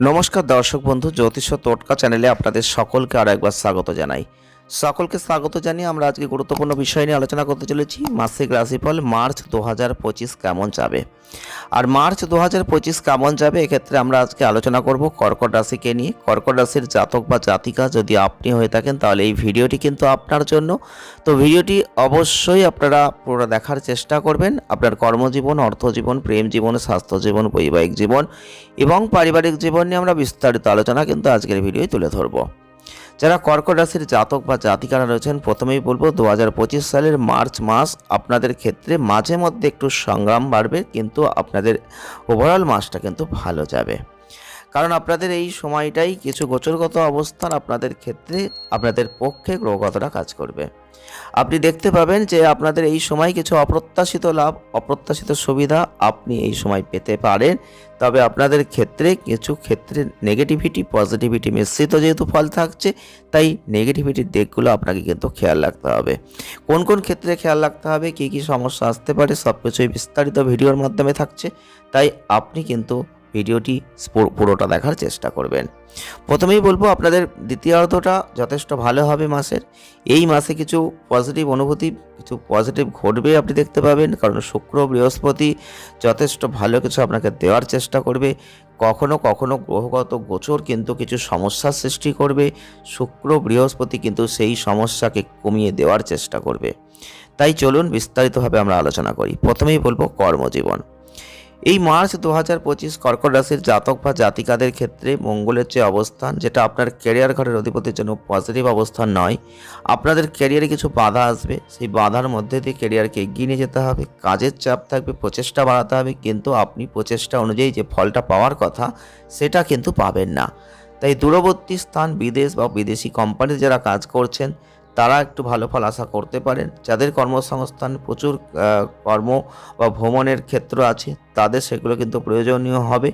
নমস্কার দর্শক বন্ধু জ্যোতিষ টোটকা চ্যানেলে আপনাদের সকলকে আরও একবার স্বাগত জানাই। সকলকে স্বাগত জানিয়ে আমরা আজকে গুরুত্বপূর্ণ বিষয় নিয়ে আলোচনা করতে চলেছি। মাসিক রাশিফল মার্চ দু হাজার পঁচিশ কেমন যাবে? আর মার্চ দু হাজার পঁচিশ কেমন যাবে? এক্ষেত্রে আমরা আজকে আলোচনা করব কর্কট রাশিকে নিয়ে। কর্কট রাশির জাতক বা জাতিকা যদি আপনি হয়ে থাকেন, তাহলে এই ভিডিওটি কিন্তু আপনার জন্য। তো ভিডিওটি অবশ্যই আপনারা পুরো দেখার চেষ্টা করবেন। আপনার কর্মজীবন, অর্থজীবন, প্রেম জীবন, স্বাস্থ্য জীবন, বৈবাহিক জীবন এবং পারিবারিক জীবন নিয়ে আমরা বিস্তারিত আলোচনা কিন্তু আজকের ভিডিওয় তুলে ধরবো। যারা কর্কট রাশির জাতক বা জাতিকারা রয়েছেন, প্রথমেই বলব দু হাজার পঁচিশ সালের মার্চ মাস আপনাদের ক্ষেত্রে মাঝে মধ্যে একটু সংগ্রাম বাড়বে, কিন্তু আপনাদের ওভারঅল মাসটা কিন্তু ভালো যাবে। কারণ আপনাদের এই সময়টাই কিছু গোচরগত অবস্থান আপনাদের ক্ষেত্রে, আপনাদের পক্ষে গ্রহগতরা কাজ করবে। আপনি দেখতে পাবেন যে আপনাদের এই সময় কিছু অপ্রত্যাশিত লাভ, অপ্রত্যাশিত সুবিধা আপনি এই সময় পেতে পারেন। তবে আপনাদের ক্ষেত্রে কিছু ক্ষেত্রে নেগেটিভিটি পজিটিভিটি মিশ্রিত যেহেতু ফল থাকছে, তাই নেগেটিভিটির দিকগুলো আপনাকে কিন্তু খেয়াল রাখতে হবে। কোন কোন ক্ষেত্রে খেয়াল রাখতে হবে, কী কী সমস্যা আসতে পারে সব কিছুই বিস্তারিত ভিডিওর মাধ্যমে থাকছে। তাই আপনি কিন্তু ভিডিওটি পুরোটা দেখার চেষ্টা করবেন। প্রথমেই বলব আপনাদের দ্বিতীয়ার্ধটা যথেষ্ট ভালো হবে মাসের। এই মাসে কিছু পজিটিভ অনুভূতি, কিছু পজিটিভ ঘটবে আপনি দেখতে পাবেন, কারণ শুক্র, বৃহস্পতি যথেষ্ট ভালো কিছু আপনাকে দেওয়ার চেষ্টা করবে। কখনো কখনো গ্রহগত গোচর কিন্তু কিছু সমস্যার সৃষ্টি করবে। শুক্র, বৃহস্পতি কিন্তু সেই সমস্যাকে কমিয়ে দেওয়ার চেষ্টা করবে। তাই চলুন বিস্তারিতভাবে আমরা আলোচনা করি। প্রথমেই বলব কর্মজীবন। এই মার্চ দু হাজার পঁচিশ কর্কট রাশির জাতক বা জাতিকাদের ক্ষেত্রে মঙ্গলের যে অবস্থান, যেটা আপনার ক্যারিয়ার ঘরের অধিপতির জন্য পজিটিভ অবস্থান নয়। আপনাদের ক্যারিয়ারে কিছু বাধা আসবে। সেই বাধার মধ্যে দিয়ে ক্যারিয়ারকে এগিয়ে নিয়ে যেতে হবে। কাজের চাপ থাকবে, প্রচেষ্টা বাড়াতে হবে। কিন্তু আপনি প্রচেষ্টা অনুযায়ী যে ফলটা পাওয়ার কথা, সেটা কিন্তু পাবেন না। তাই দূরবর্তী স্থান, বিদেশ বা বিদেশি কোম্পানিতে যারা কাজ করছেন তারা একটু ভালো ফল আশা করতে পারেন। যাদের কর্মসংস্থান প্রচুর কর্ম বা ভ্রমণের ক্ষেত্র আছে, তাদের সেগুলো কিন্তু প্রয়োজনীয় হবে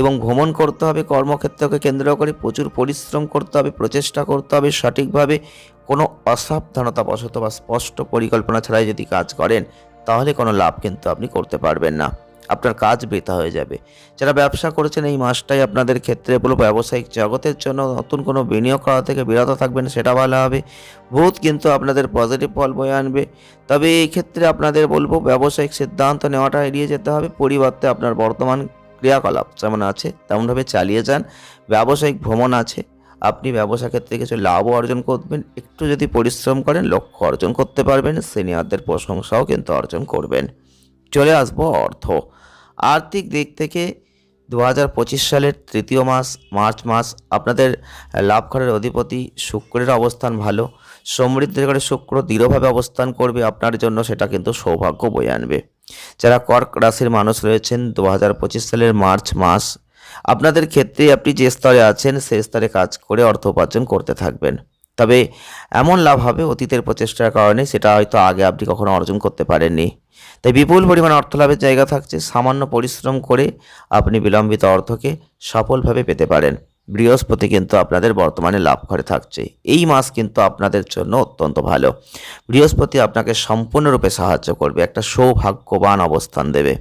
এবং ভ্রমণ করতে হবে, কর্মক্ষেত্রকে কেন্দ্র করে প্রচুর পরিশ্রম করতে হবে, প্রচেষ্টা করতে হবে, সঠিকভাবে কোনো অসাবধানতা বশত বা স্পষ্ট পরিকল্পনা ছাড়াই যদি কাজ করেন, তাহলে কোনো লাভ কিন্তু আপনি করতে পারবেন না। আপনার কাজ বৃথা হয়ে যাবে। যারা ব্যবসা করেছেন এই মাসটাই আপনাদের ক্ষেত্রে বলো ব্যবসায়িক জগতের জন্য নতুন কোনো বিনিয়োগ করা থেকে বিরত থাকবেন, সেটা ভালো হবে। ভূত কিন্তু আপনাদের পজিটিভ ফল বয়ে আনবে। তবে এই ক্ষেত্রে আপনাদের বলব ব্যবসায়িক সিদ্ধান্ত নেওয়াটা এড়িয়ে যেতে হবে। পরিবর্তে আপনার বর্তমান ক্রিয়াকলাপ যেমন আছে, তেমনভাবে চালিয়ে যান। ব্যবসায়িক ভ্রমণ আছে, আপনি ব্যবসা ক্ষেত্রে কিছু লাভও অর্জন করবেন। একটু যদি পরিশ্রম করেন, লক্ষ্য অর্জন করতে পারবেন। সিনিয়রদের প্রশংসাও কিন্তু অর্জন করবেন। চলে আসব অর্থ। আর্থিক দিক থেকে দু হাজার পঁচিশ সালের তৃতীয় মাস, মার্চ মাস, আপনাদের লাভ ঘরের অধিপতি শুক্রের অবস্থান ভালো। সমৃদ্ধের ঘরে শুক্র দৃঢ়ভাবে অবস্থান করবে, আপনার জন্য সেটা কিন্তু সৌভাগ্য বয়ে আনবে। যারা কর্ক রাশির মানুষ রয়েছেন দু হাজার পঁচিশ সালের মার্চ মাস, আপনাদের ক্ষেত্রে আপনি যে স্তরে আছেন সেই স্তরে কাজ করে অর্থ উপার্জন করতে থাকবেন। তবে এমন লাভ হবে অতীতের প্রচেষ্টার কারণে, সেটা হয়তো আগে আপনি কখনো অর্জন করতে পারেননি। তাই বিপুল পরিমাণ অর্থ লাভের জায়গা থাকছে। সামান্য পরিশ্রম করে আপনি বিলম্বিত অর্থকে সফলভাবে পেতে পারেন। বৃহস্পতি কিন্তু আপনাদের বর্তমানে লাভ করে থাকছে। এই মাস কিন্তু আপনাদের জন্য অত্যন্ত ভালো। বৃহস্পতি আপনাকে সম্পূর্ণরূপে সাহায্য করবে, একটা সৌভাগ্যবান অবস্থান দেবে।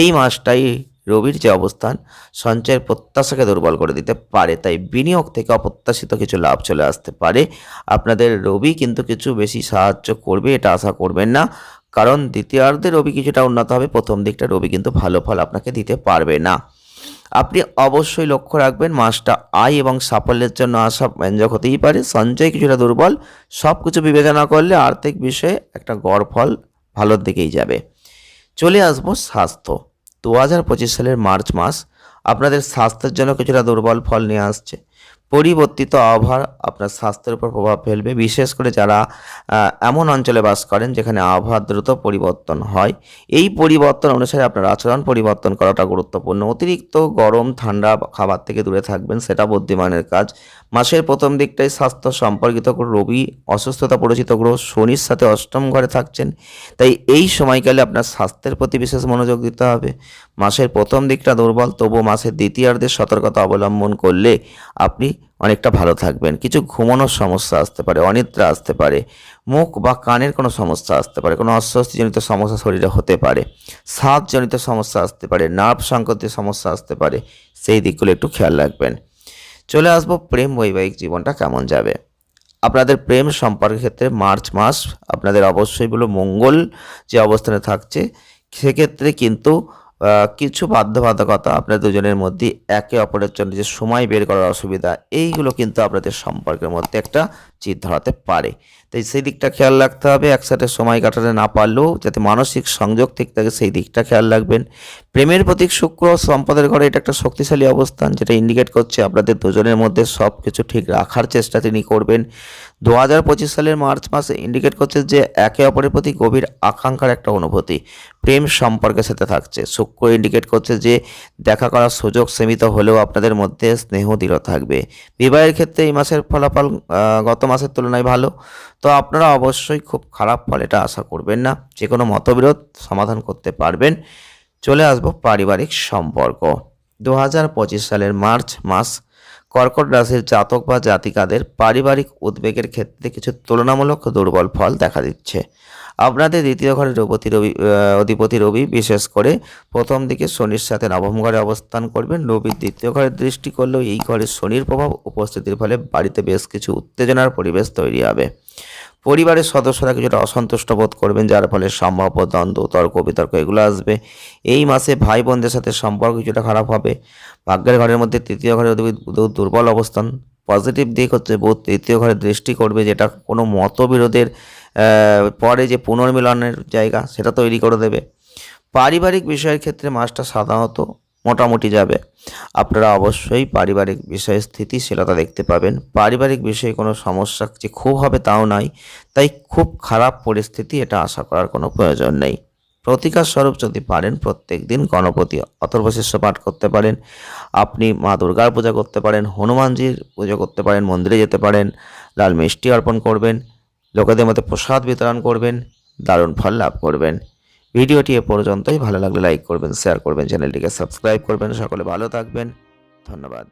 এই মাসটাই রবির যে অবস্থান, সঞ্চয়ের প্রত্যাশাকে দুর্বল করে দিতে পারে, তাই বিনিয়োগ থেকে অপ্রত্যাশিত কিছু লাভ চলে আসতে পারে। আপনাদের রবি কিন্তু কিছু বেশি সাহায্য করবে, এটা আশা করবেন না। কারণ দ্বিতীয়ার্ধে রবি কিছুটা উন্নত হবে, প্রথম দিকটা রবি কিন্তু ভালো ফল আপনাকে দিতে পারবে না। আপনি অবশ্যই লক্ষ্য রাখবেন, মাসটা আয় এবং সাফল্যের জন্য আশা ব্যঞ্জক হতেই পারে, সঞ্চয় কিছুটা দুর্বল সব কিছু বিবেচনা করলে আর্থিক বিষয়ে একটা গড় ফল ভালোর দিকেই যাবে। চলে আসব স্বাস্থ্য। দু হাজার পঁচিশ সালের মার্চ মাস আপনাদের স্বাস্থ্যের জন্য কিছুটা দুর্বল ফল নিয়ে আসছে। পরিবর্তিত আবহাওয়া আপনার স্বাস্থ্যের উপর প্রভাব ফেলবে। বিশেষ করে যারা এমন অঞ্চলে বাস করেন যেখানে আবহাওয়া দ্রুত পরিবর্তন হয়। এই পরিবর্তন অনুসারে আপনার আচরণ পরিবর্তন করাটা গুরুত্বপূর্ণ। অতিরিক্ত গরম, ঠান্ডা খাবার থেকে দূরে থাকবেন, সেটা বুদ্ধিমানের কাজ। মাসের প্রথম দিকটাই স্বাস্থ্য সম্পর্কিত রবি অসুস্থতা পরিচিত গ্রহ শনির সাথে অষ্টম ঘরে থাকছেন, তাই এই সময়কালে আপনার স্বাস্থ্যের প্রতি বিশেষ মনোযোগ দিতে হবে। মাসের প্রথম দিকটা দুর্বল, তবু মাসের দ্বিতীয়ার্ধে সতর্কতা অবলম্বন করলে আপনি অনেকটা ভালো থাকবেন। কিছু ঘুমানোর সমস্যা আসতে পারে, অনিদ্রা আসতে পারে, মুখ বা কানের কোনো সমস্যা আসতে পারে, কোনো অস্বস্তিজনিত সমস্যা শরীরে হতে পারে, স্বাদজনিত সমস্যা আসতে পারে, নার্ভ সংক্রান্ত সমস্যা আসতে পারে, সেই দিকগুলো একটু খেয়াল রাখবেন। চলে আসব প্রেম বৈবাহিক জীবনটা কেমন যাবে? আপনাদের প্রেম সম্পর্কের ক্ষেত্রে মার্চ মাস, আপনাদের অবশ্যই বলো মঙ্গল যে অবস্থানে থাকছে, সেক্ষেত্রে কিন্তু কিছু বাধ্যবাধকতা আপনাদের দুজনের মধ্যে একে অপরের জন্য যে সময় বের করার অসুবিধা, এইগুলো কিন্তু আপনাদের সম্পর্কের মধ্যে একটা চিত ধরাতে পারে। তাই সেই দিকটা খেয়াল রাখতে হবে, একসাথে সময় কাটাতে না পারলেও যাতে মানসিক সংযোগ ঠিক থাকে, সেই দিকটা খেয়াল রাখবেন। প্রেমের প্রতীক শুক্র সম্পদের ঘরে এটা একটা শক্তিশালী অবস্থান, যেটা ইন্ডিকেট করছে আপনাদের দুজনের মধ্যে সব কিছু ঠিক রাখার চেষ্টা তিনি করবেন। দু হাজার পঁচিশ সালের মার্চ মাসে ইন্ডিকেট করছে যে একে অপরের প্রতি গভীর আকাঙ্ক্ষার একটা অনুভূতি, প্রেম সম্পর্কের সাথে থাকছে। শুক্র ইন্ডিকেট করছে যে দেখা করার সুযোগ সীমিত হলেও আপনাদের মধ্যে স্নেহ দৃঢ় থাকবে। বিবাহের ক্ষেত্রে এই মাসের ফলাফল গত মাসের তুলনায় ভালো। তো আপনারা অবশ্যই খুব খারাপ ফল এটা আশা করবেন না। যে কোনো মতবিরোধ সমাধান করতে পারবেন। চলে আসব পারিবারিক সম্পর্ক। দু হাজার পঁচিশ সালের মার্চ মাস কর্কট রাশির জাতক বা জাতিকাদের পারিবারিক উদ্বেগের ক্ষেত্রে কিছু তুলনামূলক দুর্বল ফল দেখা দিচ্ছে। আপনাদের দ্বিতীয় ঘরে রবতি রবি অধিপতি রবি, বিশেষ করে প্রথম দিকে শনির সাথে নবম ঘরে অবস্থান করবেন। রবির দ্বিতীয় ঘরে দৃষ্টি করলেও এই ঘরে শনির প্রভাব উপস্থিতির ফলে বাড়িতে বেশ কিছু উত্তেজনার পরিবেশ তৈরি হবে। পরিবারের সদস্যরা কিছুটা অসন্তুষ্ট বোধ করবেন, যার ফলে সম্ভাব্য দ্বন্দ্ব, তর্ক, বিতর্ক এগুলো আসবে। এই মাসে ভাই বোনদের সাথে সম্পর্ক কিছুটা খারাপ হবে। ভাগ্যের ঘরের মধ্যে তৃতীয় ঘরের দুর্বল অবস্থান। পজিটিভ দিক হচ্ছে বুধ তৃতীয় ঘরে দৃষ্টি করবে, যেটা কোনো মতবিরোধের পরে যে পুনর্মিলনের জায়গা, সেটা তৈরি করে দেবে। পারিবারিক বিষয়ের ক্ষেত্রে মাসটা সাধারণত মোটামুটি যাবে। আপনারা অবশ্যই পারিবারিক বিষয়ে স্থিতিশীলতা দেখতে পাবেন। পারিবারিক বিষয়ে কোনো সমস্যা যে খুব হবে তাও নয় তাই খুব খারাপ পরিস্থিতি এটা আশা করার কোনো প্রয়োজন নেই। প্রতিকার স্বরূপ যদি পারেন, প্রত্যেক দিন গণপতি অথর্বশিষ্য পাঠ করতে পারেন। আপনি মা দুর্গার পূজা করতে পারেন, হনুমানজির পুজো করতে পারেন, মন্দিরে যেতে পারেন, লাল মিষ্টি অর্পণ করবেন, লোকেদের মধ্যে প্রসাদ বিতরণ করবেন, দারুণ ফল লাভ করবেন। ভিডিওটি এ পর্যন্তই। ভালো লাগলে লাইক করবেন শেয়ার করবেন চ্যানেলটিকে সাবস্ক্রাইব করবেন। সকলে ভালো থাকবেন। ধন্যবাদ।